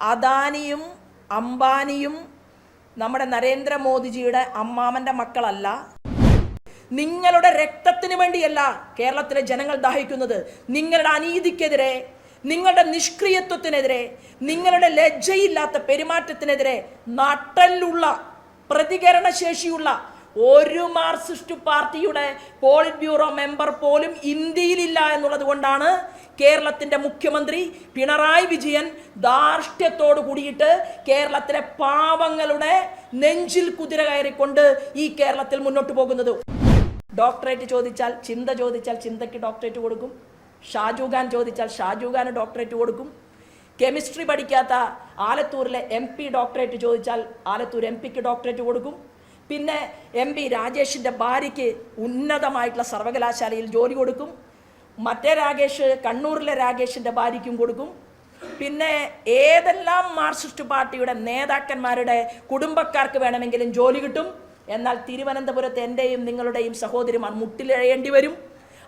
അദാനിയും അംബാനിയും നമ്മുടെ നരേന്ദ്രമോദിജിയുടെ അമ്മാമന്റെ മക്കളല്ല. നിങ്ങളുടെ രക്തത്തിന് വേണ്ടിയല്ല കേരളത്തിലെ ജനങ്ങൾ ദാഹിക്കുന്നത്. നിങ്ങളുടെ അനീതിക്കെതിരെ നിങ്ങളുടെ നിഷ്ക്രിയത്വത്തിനെതിരെ നിങ്ങളുടെ ലജ്ജയില്ലാത്ത പെരുമാറ്റത്തിനെതിരെ നട്ടലുള്ള പ്രതികരണശേഷിയുള്ള ഒരു മാർക്സിസ്റ്റ് പാർട്ടിയുടെ പോളിറ്റ് ബ്യൂറോ മെമ്പർ പോലും ഇന്ത്യയിലില്ല എന്നുള്ളത് കൊണ്ടാണ് കേരളത്തിന്റെ മുഖ്യമന്ത്രി പിണറായി വിജയൻ ധാർഷ്ട്യത്തോട് കൂടിയിട്ട് കേരളത്തിലെ പാവങ്ങളുടെ നെഞ്ചിൽ കുതിര കയറിക്കൊണ്ട് ഈ കേരളത്തിൽ മുന്നോട്ട് പോകുന്നത്. ഡോക്ടറേറ്റ് ചോദിച്ചാൽ ചിന്ത ചോദിച്ചാൽ ചിന്തയ്ക്ക് ഡോക്ടറേറ്റ് കൊടുക്കും. ഷാജു ഖാൻ ചോദിച്ചാൽ ഷാജു ഖാന് ഡോക്ടറേറ്റ് കൊടുക്കും. കെമിസ്ട്രി പഠിക്കാത്ത ആലത്തൂരിലെ എം പി ഡോക്ടറേറ്റ് ചോദിച്ചാൽ ആലത്തൂർ എം പിക്ക് ഡോക്ടറേറ്റ് കൊടുക്കും. പിന്നെ എം പി രാജേഷിന്റെ ഭാര്യയ്ക്ക് ഉന്നതമായിട്ടുള്ള സർവകലാശാലയിൽ ജോലി കൊടുക്കും. മറ്റേ രാകേഷ് കണ്ണൂരിലെ രാകേഷിന്റെ ഭാര്യയ്ക്കും കൊടുക്കും. പിന്നെ ഏതെല്ലാം മാർക്സിസ്റ്റ് പാർട്ടിയുടെ നേതാക്കന്മാരുടെ കുടുംബക്കാർക്ക് വേണമെങ്കിലും ജോലി കിട്ടും. എന്നാൽ തിരുവനന്തപുരത്ത് എന്റെയും നിങ്ങളുടെയും സഹോദരിമാർ മുട്ടിലെഴയേണ്ടി വരും.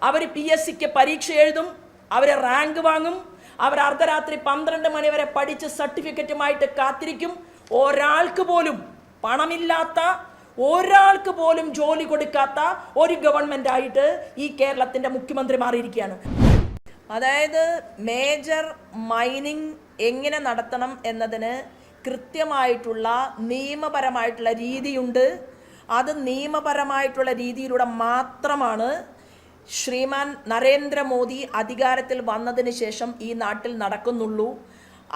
അവർ പി എസ് സിക്ക് പരീക്ഷ എഴുതും അവർ റാങ്ക് വാങ്ങും അവർ അർദ്ധരാത്രി പന്ത്രണ്ട് മണിവരെ പഠിച്ച് സർട്ടിഫിക്കറ്റുമായിട്ട് കാത്തിരിക്കും. ഒരാൾക്ക് പോലും പണമില്ലാത്ത ഒരാൾക്ക് പോലും ജോലി കൊടുക്കാത്ത ഒരു ഗവൺമെന്റ് ആയിട്ട് ഈ കേരളത്തിന്റെ മുഖ്യമന്ത്രി മാറിയിരിക്കുകയാണ്. അതായത് മേജർ മൈനിങ് എങ്ങനെ നടത്തണം എന്നതിന് കൃത്യമായിട്ടുള്ള നിയമപരമായിട്ടുള്ള രീതിയുണ്ട്. അത് നിയമപരമായിട്ടുള്ള രീതിയിലൂടെ മാത്രമാണ് ശ്രീമാൻ നരേന്ദ്രമോദി അധികാരത്തിൽ വന്നതിന് ശേഷം ഈ നാട്ടിൽ നടക്കുന്നുള്ളൂ.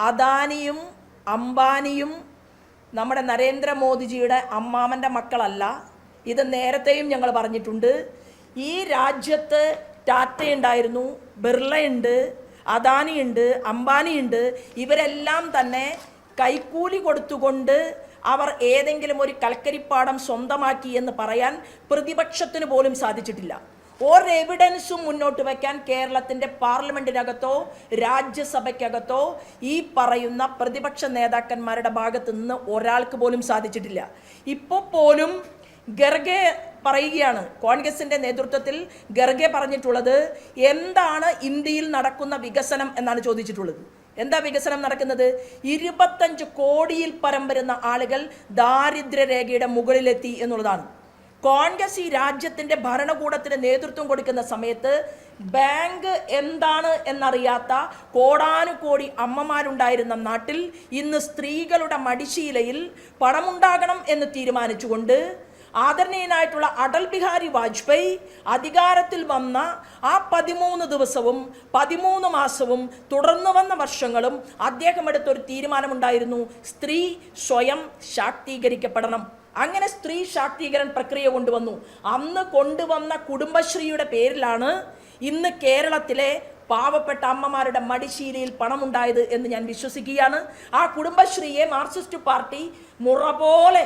അദാനിയും അംബാനിയും നമ്മുടെ നരേന്ദ്രമോദിജിയുടെ അമ്മാമന്റെ മക്കളല്ല. ഇത് നേരത്തെയും ഞങ്ങൾ പറഞ്ഞിട്ടുണ്ട്. ഈ രാജ്യത്ത് ടാറ്റയുണ്ടായിരുന്നു ബിർളയുണ്ട് അദാനിയുണ്ട് അംബാനിയുണ്ട് ഇവരെല്ലാം തന്നെ കൈക്കൂലി കൊടുത്തുകൊണ്ട് അവർ ഏതെങ്കിലും ഒരു കൽക്കരിപ്പാടം സ്വന്തമാക്കി എന്ന് പറയാൻ പ്രതിപക്ഷത്തിന് പോലും സാധിച്ചിട്ടില്ല. ഒരു എവിഡൻസും മുന്നോട്ട് വയ്ക്കാൻ കേരളത്തിന്റെ പാർലമെന്റിനകത്തോ രാജ്യസഭയ്ക്കകത്തോ ഈ പറയുന്ന പ്രതിപക്ഷ നേതാക്കന്മാരുടെ ഭാഗത്ത് നിന്ന് ഒരാൾക്ക് പോലും സാധിച്ചിട്ടില്ല. ഇപ്പോൾ പോലും ഗർഗെ പറയുകയാണ്. കോൺഗ്രസിന്റെ നേതൃത്വത്തിൽ ഗർഗെ പറഞ്ഞിട്ടുള്ളത് എന്താണ് ഇന്ത്യയിൽ നടക്കുന്ന വികസനം എന്നാണ് ചോദിച്ചിട്ടുള്ളത്. എന്താ വികസനം നടക്കുന്നത്? ഇരുപത്തഞ്ച് കോടിയിൽ പരം വരുന്ന ആളുകൾ ദാരിദ്ര്യരേഖയുടെ മുകളിലെത്തി എന്നുള്ളതാണ്. കോൺഗ്രസ് ഈ രാജ്യത്തിന്റെ ഭരണകൂടത്തിന് നേതൃത്വം കൊടുക്കുന്ന സമയത്ത് ബാങ്ക് എന്താണ് എന്നറിയാത്ത കോടാനുകോടി അമ്മമാരുണ്ടായിരുന്ന നാട്ടിൽ ഇന്ന് സ്ത്രീകളുടെ മടിശീലയിൽ പണമുണ്ടാകണം എന്ന് തീരുമാനിച്ചുകൊണ്ട് ആദരണീയനായിട്ടുള്ള അടൽ ബിഹാരി വാജ്പേയി അധികാരത്തിൽ വന്ന ആ പതിമൂന്ന് ദിവസവും പതിമൂന്ന് മാസവും തുടർന്നു വന്ന വർഷങ്ങളും അദ്ദേഹം എടുത്തൊരു തീരുമാനമുണ്ടായിരുന്നു. സ്ത്രീ സ്വയം ശാക്തീകരിക്കപ്പെടണം. അങ്ങനെ സ്ത്രീ ശാക്തീകരണ പ്രക്രിയ കൊണ്ടുവന്നു. അന്ന് കൊണ്ടുവന്ന കുടുംബശ്രീയുടെ പേരിലാണ് ഇന്ന് കേരളത്തിലെ പാവപ്പെട്ട അമ്മമാരുടെ മടിശീലയിൽ പണമുണ്ടായത് എന്ന് ഞാൻ വിശ്വസിക്കുകയാണ്. ആ കുടുംബശ്രീയെ മാർക്സിസ്റ്റ് പാർട്ടി മുറ പോലെ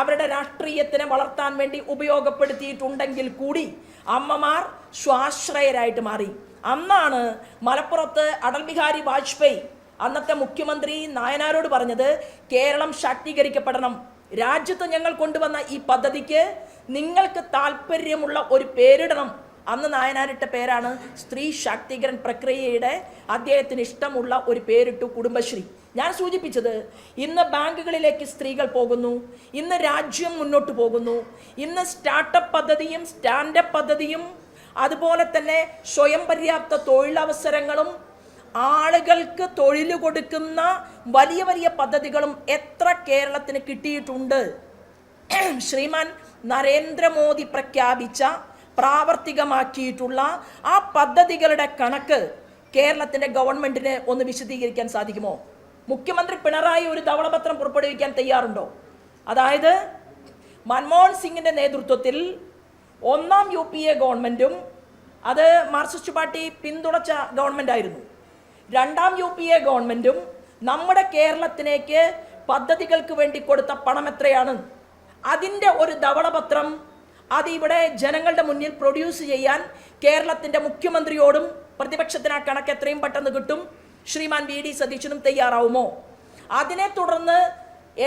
അവരുടെ രാഷ്ട്രീയത്തിനെ വളർത്താൻ വേണ്ടി ഉപയോഗപ്പെടുത്തിയിട്ടുണ്ടെങ്കിൽ കൂടി അമ്മമാർ സ്വാശ്രയരായിട്ട് മാറി. അന്നാണ് മലപ്പുറത്ത് അടൽ ബിഹാരി വാജ്പേയി അന്നത്തെ മുഖ്യമന്ത്രി നായനാരോട് പറഞ്ഞത് കേരളം ശാക്തീകരിക്കപ്പെടണം. രാജ്യത്ത് ഞങ്ങൾ കൊണ്ടുവന്ന ഈ പദ്ധതിക്ക് നിങ്ങൾക്ക് താല്പര്യമുള്ള ഒരു പേരിടണം. അന്ന് നായനാരിട്ട പേരാണ് സ്ത്രീ ശാക്തീകരൺ പ്രക്രിയയുടെ അദ്ദേഹത്തിന് ഇഷ്ടമുള്ള ഒരു പേരിട്ടു കുടുംബശ്രീ. ഞാൻ സൂചിപ്പിച്ചത് ഇന്ന് ബാങ്കുകളിലേക്ക് സ്ത്രീകൾ പോകുന്നു ഇന്ന് രാജ്യം മുന്നോട്ട് പോകുന്നു ഇന്ന് സ്റ്റാർട്ടപ്പ് പദ്ധതിയും സ്റ്റാൻഡപ്പ് പദ്ധതിയും അതുപോലെ തന്നെ സ്വയം പര്യാപ്ത തൊഴിലവസരങ്ങളും ആളുകൾക്ക് തൊഴിൽ കൊടുക്കുന്ന വലിയ വലിയ പദ്ധതികളും എത്ര കേരളത്തിന് കിട്ടിയിട്ടുണ്ട്. ശ്രീമാൻ നരേന്ദ്രമോദി പ്രഖ്യാപിച്ച പ്രാവർത്തികമാക്കിയിട്ടുള്ള ആ പദ്ധതികളുടെ കണക്ക് കേരളത്തിന്റെ ഗവൺമെന്റിന് ഒന്ന് വിശദീകരിക്കാൻ സാധിക്കുമോ? മുഖ്യമന്ത്രി പിണറായി ഒരു ധവളപത്രം പുറപ്പെടുവിക്കാൻ തയ്യാറുണ്ടോ? അതായത് മൻമോഹൻ സിംഗിന്റെ നേതൃത്വത്തിൽ ഒന്നാം യു പി എ ഗവൺമെന്റും അത് മാർക്സിസ്റ്റ് പാർട്ടി പിന്തുണച്ച ഗവൺമെന്റ് ആയിരുന്നു രണ്ടാം യു പി എ ഗവൺമെന്റും നമ്മുടെ കേരളത്തിലേക്ക് പദ്ധതികൾക്ക് വേണ്ടി കൊടുത്ത പണം എത്രയാണ്? അതിന്റെ ഒരു ധവളപത്രം അത് ഇവിടെ ജനങ്ങളുടെ മുന്നിൽ പ്രൊഡ്യൂസ് ചെയ്യാൻ കേരളത്തിന്റെ മുഖ്യമന്ത്രിയോടും പ്രതിപക്ഷത്തിന് ആ കണക്ക് എത്രയും പെട്ടെന്ന് കിട്ടും. ശ്രീമാൻ വി ഡി സതീശനും തയ്യാറാവുമോ? അതിനെ തുടർന്ന്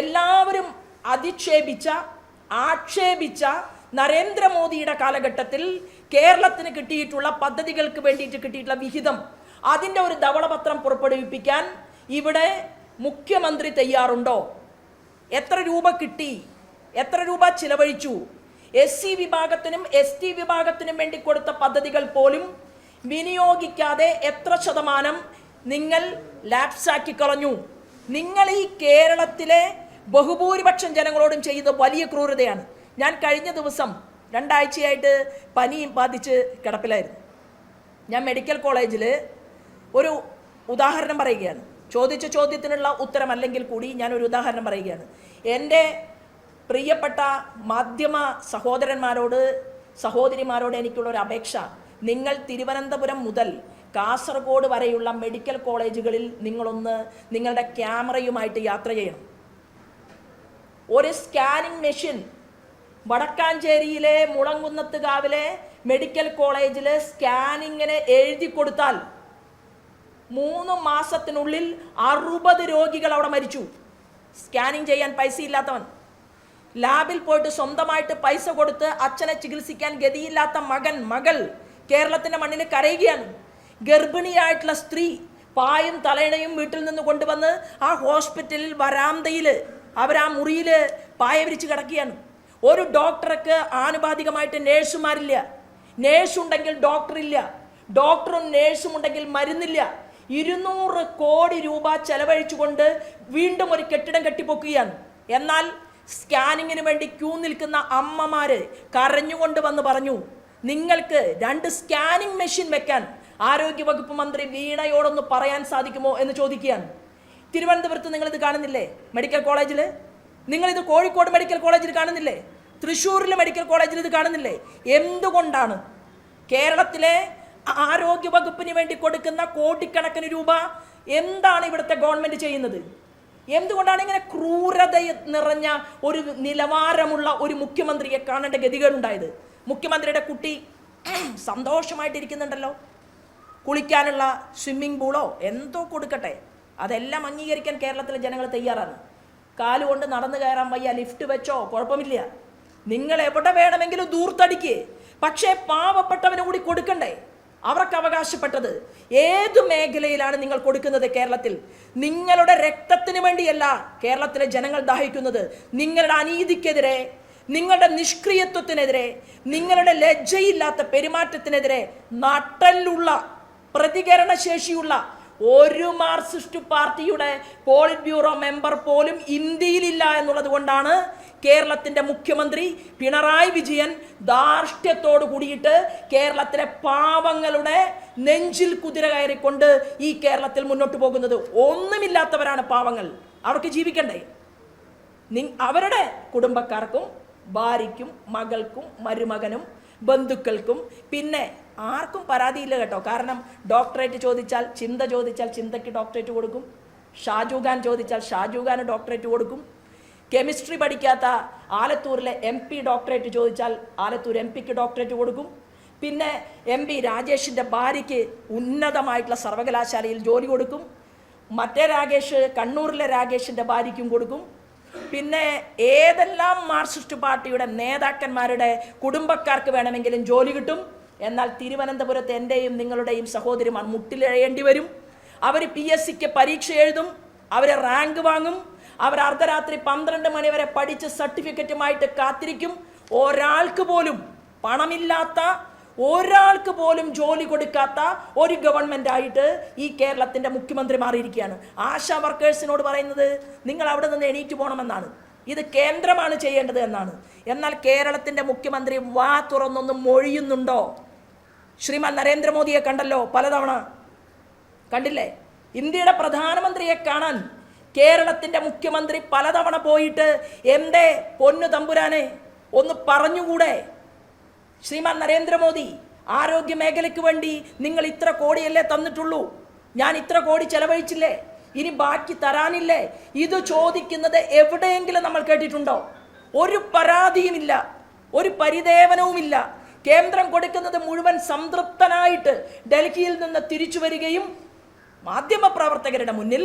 എല്ലാവരും അധിക്ഷേപിച്ച ആക്ഷേപിച്ച നരേന്ദ്രമോദിയുടെ കാലഘട്ടത്തിൽ കേരളത്തിന് കിട്ടിയിട്ടുള്ള പദ്ധതികൾക്ക് വേണ്ടിയിട്ട് കിട്ടിയിട്ടുള്ള വിഹിതം അതിന്റെ ഒരു ധവളപത്രം പുറപ്പെടുവിപ്പിക്കാൻ ഇവിടെ മുഖ്യമന്ത്രി തയ്യാറുണ്ടോ? എത്ര രൂപ കിട്ടി? എത്ര രൂപ ചിലവഴിച്ചു? എസ് സി വിഭാഗത്തിനും എസ് ടി വിഭാഗത്തിനും വേണ്ടി കൊടുത്ത പദ്ധതികൾ പോലും വിനിയോഗിക്കാതെ എത്ര ശതമാനം നിങ്ങൾ ലാപ്സാക്കി കളഞ്ഞു? നിങ്ങൾ ഈ കേരളത്തിലെ ബഹുഭൂരിപക്ഷം ജനങ്ങളോടും ചെയ്ത വലിയ ക്രൂരതയാണ്. ഞാൻ കഴിഞ്ഞ ദിവസം രണ്ടാഴ്ചയായിട്ട് പനിയും ബാധിച്ച് കിടപ്പിലായിരുന്നു. ഞാൻ മെഡിക്കൽ കോളേജിൽ ഒരു ഉദാഹരണം പറയുകയാണ്. ചോദിച്ച ചോദ്യത്തിനുള്ള ഉത്തരം അല്ലെങ്കിൽ കൂടി ഞാൻ ഒരു ഉദാഹരണം പറയുകയാണ്. എന്റെ പ്രിയപ്പെട്ട മാധ്യമ സഹോദരന്മാരോട് സഹോദരിമാരോട് എനിക്കുള്ള ഒരു അപേക്ഷ. നിങ്ങൾ തിരുവനന്തപുരം മുതൽ കാസർഗോഡ് വരെയുള്ള മെഡിക്കൽ കോളേജുകളിൽ നിങ്ങളൊന്ന് നിങ്ങളുടെ ക്യാമറയുമായിട്ട് യാത്ര ചെയ്യണം. ഒരു സ്കാനിങ് മെഷീൻ വടക്കാഞ്ചേരിയിലെ മുളങ്കുന്നത്തുകാവിലെ മെഡിക്കൽ കോളേജിലെ സ്കാനിങ്ങിന് എഴുതി കൊടുത്താൽ മൂന്ന് മാസത്തിനുള്ളിൽ അറുപത് രോഗികൾ അവിടെ മരിച്ചു. സ്കാനിങ് ചെയ്യാൻ പൈസ ഇല്ലാത്തവൻ. ലാബിൽ പോയിട്ട് സ്വന്തമായിട്ട് പൈസ കൊടുത്ത് അച്ഛനെ ചികിത്സിക്കാൻ ഗതിയില്ലാത്ത മകൻ മകൾ കേരളത്തിന്റെ മണ്ണിൽ കരയുകയാണ്. ഗർഭിണിയായിട്ടുള്ള സ്ത്രീ പായും തലയിണയും വീട്ടിൽ നിന്ന് കൊണ്ടുവന്ന് ആ ഹോസ്പിറ്റലിൽ വരാന്തയിൽ അവർ ആ മുറിയിൽ പായ വിരിച്ച് കിടക്കുകയാണ്. ഒരു ഡോക്ടർക്ക് ആനുപാതികമായിട്ട് നേഴ്സുമാരില്ല. നേഴ്സുണ്ടെങ്കിൽ ഡോക്ടറില്ല. ഡോക്ടറും നേഴ്സും ഉണ്ടെങ്കിൽ മരുന്നില്ല. ഇരുന്നൂറ് കോടി രൂപ ചെലവഴിച്ചുകൊണ്ട് വീണ്ടും ഒരു കെട്ടിടം കെട്ടിപ്പൊക്കുകയാണ്. എന്നാൽ സ്കാനിങ്ങിന് വേണ്ടി ക്യൂ നിൽക്കുന്ന അമ്മമാര് കരഞ്ഞുകൊണ്ട് വന്ന് പറഞ്ഞു നിങ്ങൾക്ക് രണ്ട് സ്കാനിങ് മെഷീൻ വെക്കാൻ ആരോഗ്യവകുപ്പ് മന്ത്രി വീണയോടൊന്ന് പറയാൻ സാധിക്കുമോ? എന്ന് ചോദിക്കുകയാണ്. തിരുവനന്തപുരത്ത് നിങ്ങളിത് കാണുന്നില്ലേ? മെഡിക്കൽ കോളേജിൽ നിങ്ങളിത് കോഴിക്കോട് മെഡിക്കൽ കോളേജിൽ കാണുന്നില്ലേ? തൃശ്ശൂരിലെ മെഡിക്കൽ കോളേജിൽ ഇത് കാണുന്നില്ലേ? എന്തുകൊണ്ടാണ്? കേരളത്തിലെ ആരോഗ്യ വകുപ്പിന് വേണ്ടി കൊടുക്കുന്ന കോടിക്കണക്കിന് രൂപ എന്താണ് ഇവിടുത്തെ ഗവൺമെന്റ് ചെയ്യുന്നത്? എന്തുകൊണ്ടാണ് ഇങ്ങനെ ക്രൂരത നിറഞ്ഞ ഒരു നിലവാരമുള്ള ഒരു മുഖ്യമന്ത്രിയെ കാണേണ്ട ഗതികേടുണ്ടായത്? മുഖ്യമന്ത്രിയുടെ കുട്ടി സന്തോഷമായിട്ടിരിക്കുന്നുണ്ടല്ലോ. കുളിക്കാനുള്ള സ്വിമ്മിംഗ് പൂളോ എന്തോ കൊടുക്കട്ടെ. അതെല്ലാം അംഗീകരിക്കാൻ കേരളത്തിലെ ജനങ്ങൾ തയ്യാറാണ്. കാലുകൊണ്ട് നടന്നു കയറാൻ വയ്യ ലിഫ്റ്റ് വെച്ചോ കുഴപ്പമില്ല. നിങ്ങൾ എവിടെ വേണമെങ്കിലും ദൂർത്തടിക്ക് പക്ഷേ പാവപ്പെട്ടവന് കൂടി കൊടുക്കണ്ടേ? അവർക്ക് അവകാശപ്പെട്ടത് ഏതു മേഖലയിലാണ് നിങ്ങൾ കൊടുക്കുന്നത് കേരളത്തിൽ? നിങ്ങളുടെ രക്തത്തിന് വേണ്ടിയല്ല കേരളത്തിലെ ജനങ്ങൾ ദാഹിക്കുന്നത്. നിങ്ങളുടെ അനീതിക്കെതിരെ നിങ്ങളുടെ നിഷ്ക്രിയത്വത്തിനെതിരെ നിങ്ങളുടെ ലജ്ജയില്ലാത്ത പെരുമാറ്റത്തിനെതിരെ നട്ടലുള്ള പ്രതികരണശേഷിയുള്ള ഒരു മാർക്സിസ്റ്റ് പാർട്ടിയുടെ പോളിറ്റ് ബ്യൂറോ മെമ്പർ പോലും ഇന്ത്യയിലില്ല എന്നുള്ളത് കൊണ്ടാണ് കേരളത്തിന്റെ മുഖ്യമന്ത്രി പിണറായി വിജയൻ ധാർഷ്ട്യത്തോട് കൂടിയിട്ട് കേരളത്തിലെ പാവങ്ങളുടെ നെഞ്ചിൽ കുതിര കയറിക്കൊണ്ട് ഈ കേരളത്തിൽ മുന്നോട്ട് പോകുന്നത്. ഒന്നുമില്ലാത്തവരാണ് പാവങ്ങൾ. അവർക്ക് ജീവിക്കണ്ടേ? അവരുടെ കുടുംബക്കാർക്കും ഭാര്യയ്ക്കും മകൾക്കും മരുമകനും ബന്ധുക്കൾക്കും പിന്നെ ആർക്കും പരാതിയില്ല കേട്ടോ. കാരണം ഡോക്ടറേറ്റ് ചോദിച്ചാൽ ചിന്ത ചോദിച്ചാൽ ചിന്തയ്ക്ക് ഡോക്ടറേറ്റ് കൊടുക്കും. ഷാജു ഖാൻ ചോദിച്ചാൽ ഷാജു ഖാന് ഡോക്ടറേറ്റ് കൊടുക്കും. കെമിസ്ട്രി പഠിക്കാത്ത ആലത്തൂരിലെ എം പി ഡോക്ടറേറ്റ് ചോദിച്ചാൽ ആലത്തൂർ എം പിക്ക് ഡോക്ടറേറ്റ് കൊടുക്കും. പിന്നെ എം പി രാജേഷിന്റെ ഭാര്യയ്ക്ക് ഉന്നതമായിട്ടുള്ള സർവകലാശാലയിൽ ജോലി കൊടുക്കും. മറ്റേ രാകേഷ് കണ്ണൂരിലെ രാകേഷിന്റെ ഭാര്യയ്ക്കും കൊടുക്കും. പിന്നെ ഏതെല്ലാം മാർക്സിസ്റ്റ് പാർട്ടിയുടെ നേതാക്കന്മാരുടെ കുടുംബക്കാർക്ക് വേണമെങ്കിലും ജോലി കിട്ടും. എന്നാൽ തിരുവനന്തപുരത്ത് എന്റെയും നിങ്ങളുടെയും സഹോദരിമാർ മുട്ടിലെഴയേണ്ടി വരും. അവർ പി എസ് സിക്ക് പരീക്ഷ എഴുതും അവർ റാങ്ക് വാങ്ങും അവർ അർദ്ധരാത്രി പന്ത്രണ്ട് മണിവരെ പഠിച്ച് സർട്ടിഫിക്കറ്റുമായിട്ട് കാത്തിരിക്കും. ഒരാൾക്ക് പോലും പണമില്ലാത്ത ഒരാൾക്ക് പോലും ജോലി കൊടുക്കാത്ത ഒരു ഗവൺമെന്റ് ആയിട്ട് ഈ കേരളത്തിന്റെ മുഖ്യമന്ത്രി മാറിയിരിക്കുകയാണ്. ആശാ വർക്കേഴ്സിനോട് പറയുന്നത് നിങ്ങൾ അവിടെ നിന്ന് എണീറ്റ് പോകണമെന്നാണ്. ഇത് കേന്ദ്രമാണ് ചെയ്യേണ്ടത് എന്നാണ്. എന്നാൽ കേരളത്തിന്റെ മുഖ്യമന്ത്രി വാ തുറന്നൊന്നും മൊഴിയുന്നുണ്ടോ? ശ്രീമാൻ നരേന്ദ്രമോദിയെ കണ്ടല്ലോ പലതവണ. കണ്ടില്ലേ? ഇന്ത്യയുടെ പ്രധാനമന്ത്രിയെ കാണാൻ കേരളത്തിന്റെ മുഖ്യമന്ത്രി പലതവണ പോയിട്ട് എന്തേ പൊന്നു തമ്പുരാനെ ഒന്ന് പറഞ്ഞുകൂടെ? ശ്രീമാൻ നരേന്ദ്രമോദി ആരോഗ്യ മേഖലയ്ക്ക് വേണ്ടി നിങ്ങൾ ഇത്ര കോടിയല്ലേ തന്നിട്ടുള്ളൂ? ഞാൻ ഇത്ര കോടി ചെലവഴിച്ചില്ലേ? ഇനി ബാക്കി തരാനില്ലേ? ഇത് ചോദിക്കുന്നത് എവിടെയെങ്കിലും നമ്മൾ കേട്ടിട്ടുണ്ടോ? ഒരു പരാതിയുമില്ല ഒരു പരിദേവനവുമില്ല. കേന്ദ്രം കൊടുക്കുന്നത് മുഴുവൻ സംതൃപ്തനായിട്ട് ഡൽഹിയിൽ നിന്ന് തിരിച്ചു വരികയും മാധ്യമപ്രവർത്തകരുടെ മുന്നിൽ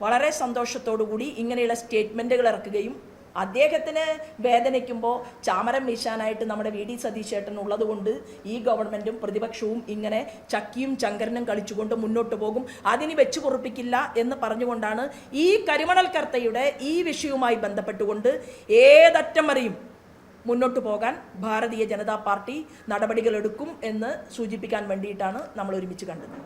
വളരെ സന്തോഷത്തോടുകൂടി ഇങ്ങനെയുള്ള സ്റ്റേറ്റ്മെന്റുകൾ ഇറക്കുകയും അദ്ദേഹത്തിന് വേദനിക്കുമ്പോൾ ചാമരം വീശാനായിട്ട് നമ്മുടെ വി ഡി സതീശേട്ടൻ ഉള്ളതുകൊണ്ട് ഈ ഗവൺമെന്റും പ്രതിപക്ഷവും ഇങ്ങനെ ചക്കിയും ചങ്കരനും കളിച്ചുകൊണ്ട് മുന്നോട്ട് പോകും. അതിന് വെച്ച് പൊറുപ്പിക്കില്ല എന്ന് പറഞ്ഞുകൊണ്ടാണ് ഈ കരിമണൽ കർത്തയുടെ ഈ വിഷയവുമായി ബന്ധപ്പെട്ടുകൊണ്ട് ഏതറ്റം വരെയും മുന്നോട്ട് പോകാൻ ഭാരതീയ ജനതാ പാർട്ടി നടപടികളെടുക്കും എന്ന് സൂചിപ്പിക്കാൻ വേണ്ടിയിട്ടാണ് നമ്മൾ ഒരുമിച്ച് കണ്ടത്.